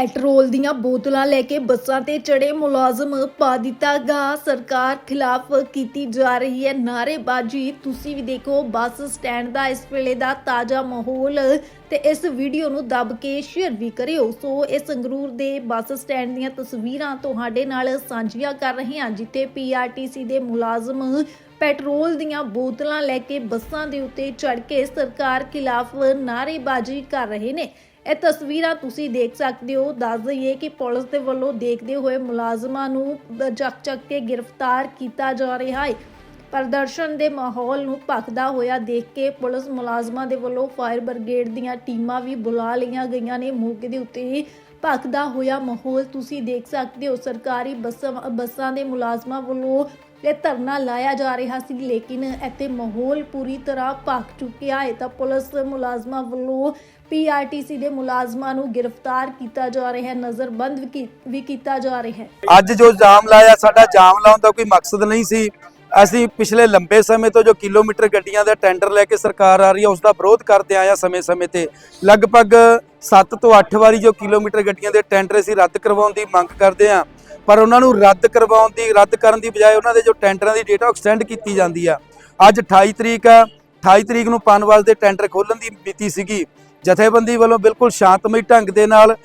Petrol ਦੀਆਂ ਬੋਤਲਾਂ ਲੈ ਕੇ ਬੱਸਾਂ ਤੇ ਚੜੇ ਮੁਲਾਜ਼ਮ ਪਾ ਦਿੱਤਾ ਗਾ। ਸਰਕਾਰ ਖਿਲਾਫ ਕੀਤੀ ਜਾ ਰਹੀ ਹੈ ਨਾਅਰੇਬਾਜ਼ੀ। ਤੁਸੀਂ ਵੀ ਦੇਖੋ, ਬੱਸ ਸਟੈਂਡ ਦਾ ਇਸ ਵੇਲੇ ਦਾ ਤਾਜ਼ਾ ਮਾਹੌਲ ਤੇ ਇਸ ਵੀਡੀਓ ਨੂੰ ਦੱਬ ਕੇ ਸ਼ੇਅਰ ਵੀ ਕਰਿਓ। ਸੋ ਇਹ ਸੰਗਰੂਰ ਦੇ ਬੱਸ ਸਟੈਂਡ ਦੀਆਂ ਤਸਵੀਰਾਂ ਤੁਹਾਡੇ ਨਾਲ ਸਾਂਝੀਆਂ ਕਰ ਰਹੇ ਹਾਂ, ਜਿੱਥੇ ਪੀਆਰਟੀਸੀ ਦੇ ਮੁਲਾਜ਼ਮ ਪੈਟਰੋਲ ਦੀਆਂ ਬੋਤਲਾਂ ਲੈ ਕੇ ਬੱਸਾਂ ਦੇ ਉੱਤੇ ਚੜ ਕੇ ਸਰਕਾਰ ਖਿਲਾਫ ਨਾਅਰੇਬਾਜ਼ੀ ਕਰ ਰਹੇ ਨੇ। ਇਹ ਤਸਵੀਰਾਂ ਤੁਸੀਂ ਦੇਖ ਸਕਦੇ ਹੋ, ਦੱਸ ਦਈਏ ਕਿ ਪੁਲਿਸ ਦੇ ਵੱਲੋਂ ਦੇਖਦੇ ਹੋਏ ਮੁਲਾਜ਼ਮਾਂ ਨੂੰ ਚੱਕ ਚੱਕ ਕੇ ਗ੍ਰਿਫਤਾਰ ਕੀਤਾ ਜਾ ਰਿਹਾ ਹੈ। ਪ੍ਰਦਰਸ਼ਨ ਦੇ ਮਾਹੌਲ ਨੂੰ ਭਖਦਾ ਹੋਇਆ ਦੇਖ ਕੇ ਪੁਲਿਸ ਮੁਲਾਜ਼ਮਾਂ ਦੇ ਵੱਲੋਂ ਫਾਇਰ ਬ੍ਰਿਗੇਡ ਦੀਆਂ ਟੀਮਾਂ ਵੀ ਬੁਲਾ ਲਈਆਂ ਗਈਆਂ ਨੇ। ਮੌਕੇ ਦੇ ਉੱਤੇ ਭਖਦਾ ਹੋਇਆ ਮਾਹੌਲ ਤੁਸੀਂ ਦੇਖ ਸਕਦੇ ਹੋ। ਸਰਕਾਰੀ ਬੱਸਾਂ ਬੱਸਾਂ ਦੇ ਮੁਲਾਜ਼ਮਾਂ ਵੱਲੋਂ ਇਹ ਧਰਨਾ ਲਾਇਆ ਜਾ ਰਿਹਾ ਸੀ, ਲੇਕਿਨ ਇੱਥੇ ਮਾਹੌਲ ਪੂਰੀ ਤਰ੍ਹਾਂ ਭਖ ਚੁੱਕਿਆ। ਹੈ ਤਾਂ ਪੁਲਿਸ ਮੁਲਾਜ਼ਮਾਂ ਵੱਲੋਂ ਪੀਆਰਟੀਸੀ ਦੇ ਮੁਲਾਜ਼ਮਾਂ ਨੂੰ ਗ੍ਰਿਫਤਾਰ ਕੀਤਾ ਜਾ ਰਿਹਾ ਹੈ ਨਜ਼ਰਬੰਦ ਵੀ ਕੀਤਾ ਜਾ ਰਿਹਾ ਹੈ। ਅੱਜ ਜੋ ਜਾਮ ਲਾਇਆ, ਸਾਡਾ ਜਾਮ ਲਾਉਣ ਦਾ ਕੋਈ ਮਕਸਦ ਨਹੀਂ ਸੀ। ਅਸੀਂ ਪਿਛਲੇ ਲੰਬੇ ਸਮੇਂ ਤੋਂ ਜੋ ਕਿਲੋਮੀਟਰ ਗੱਡੀਆਂ ਦਾ ਟੈਂਡਰ ਲੈ ਕੇ ਸਰਕਾਰ ਆ ਰਹੀ ਹੈ, ਉਸ ਦਾ ਵਿਰੋਧ ਕਰਦੇ ਆਏ ਆ ਸਮੇਂ-ਸਮੇਂ ਤੇ। ਲਗਭਗ 7 ਤੋਂ 8 ਵਾਰੀ ਜੋ ਕਿਲੋਮੀਟਰ ਗੱਡੀਆਂ ਦੇ ਟੈਂਡਰ ਅਸੀਂ ਰੱਦ ਕਰਵਾਉਣ ਦੀ ਮੰਗ ਕਰਦੇ ਆ ਪਰ ਉਹਨਾਂ ਨੂੰ ਰੱਦ ਕਰਵਾਉਣ ਦੀ, ਰੱਦ ਕਰਨ ਦੀ ਬਜਾਏ ਉਹਨਾਂ ਦੇ ਜੋ ਟੈਂਡਰਾਂ ਦੀ ਡੇਟ ਐਕਸਟੈਂਡ ਕੀਤੀ ਜਾਂਦੀ ਆ। ਅੱਜ 28 ਤਰੀਕ ਆ 28 ਤਰੀਕ ਨੂੰ ਪਨਵਾਲ ਦੇ ਟੈਂਡਰ ਖੋਲਣ ਦੀ ਮਿਤੀ ਸੀਗੀ। ਜਥੇਬੰਦੀ ਵੱਲੋਂ ਬਿਲਕੁਲ ਸ਼ਾਂਤਮਈ ਢੰਗ ਦੇ ਨਾਲ